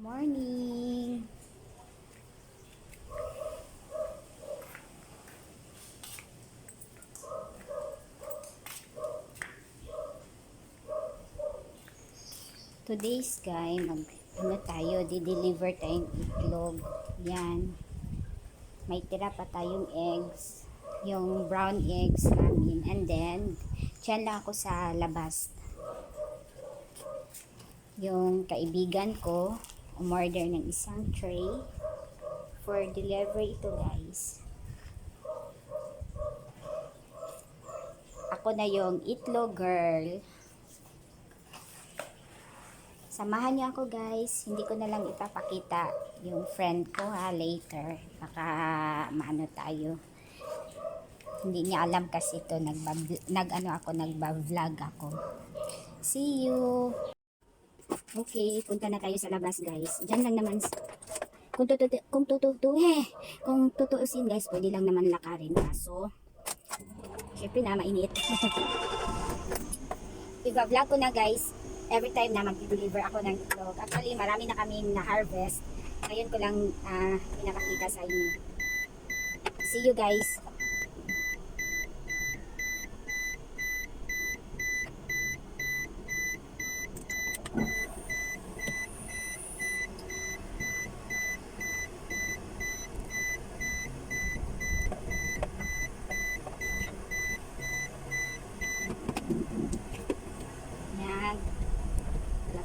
Morning! Today's guy, mag ano tayo, di-deliver tayong itlog. Yan. May tira pa tayong eggs. Yung brown eggs namin. And then, dyan lang ako sa labas. Yung kaibigan ko, umorder ng isang tray for delivery ito guys. Ako na yung itlog girl. Samahan niyo ako guys. Hindi ko na lang ipapakita yung friend ko ha later. Baka maano tayo. Hindi niya alam kasi ito nag, nag ano ako nagba-vlog ako. See you. Okay, punta na tayo sa labas guys. Diyan lang naman kung tutu kung tutu eh, kung tutuusin guys, pwede lang naman lakarin kaso syempre na mainit. Iba-vlog ko na guys every time na mag-deliver ako ng itlog. Actually, marami na kaming na-harvest. Ngayon ko lang ah, pinapakita sa inyo. See you guys. Yan.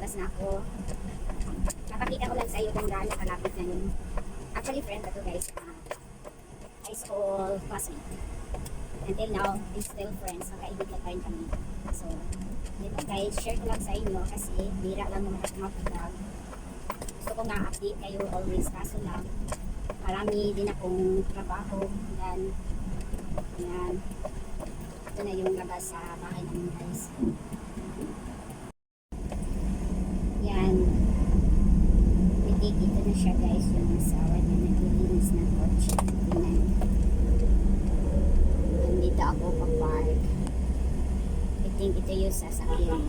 Labas na ako. Napakita ko lang sa iyo kung gaano kalapit na yun. Actually, friend na to guys. ah, high school classmate. Until now, we still friends. Magkaibigan pa rin kami. So, dito guys, share ko lang sa inyo kasi bira lang naman ako mag-vlog. Gusto ko nga update kayo always. Kaso lang, marami din akong trabaho. Yan. Yan. Ito na yung labas sa bahay namin guys. Yan. Hindi dito na siya guys yung asawa niya naglilinis ng kotse. Tingnan. Nandito ako pa-park. I think ito yung sasakyan.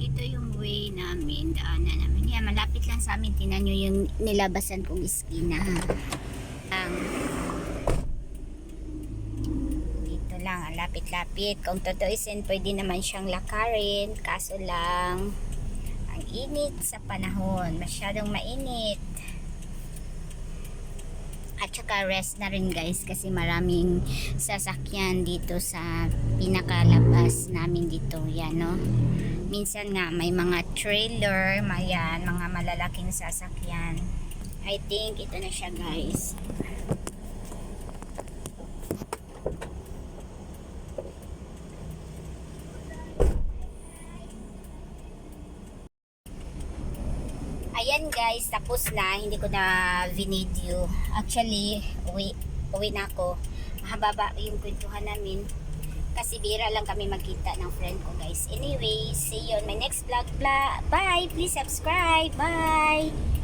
Ito yung way namin, daanan namin. Yan, malapit lang sa amin. Tinan nyo yung nilabasan kong iskina. Ang dito lang, ang lapit-lapit. Kung tutuisin, pwede naman siyang lakarin. Kaso lang, ang init sa panahon. Masyadong mainit. At saka rest na rin guys kasi maraming sasakyan dito sa pinakalabas namin dito. Yan no. Minsan nga may mga trailer, mayan, mga malalaking sasakyan. I think ito na siya guys. Ayan guys, tapos na. Hindi ko na video. Actually, uwi, uwi na ako. Mahaba yung kwentuhan namin. Kasi bira lang kami magkita ng friend ko guys. Anyway, see you on my next vlog. Bye! Please subscribe. Bye!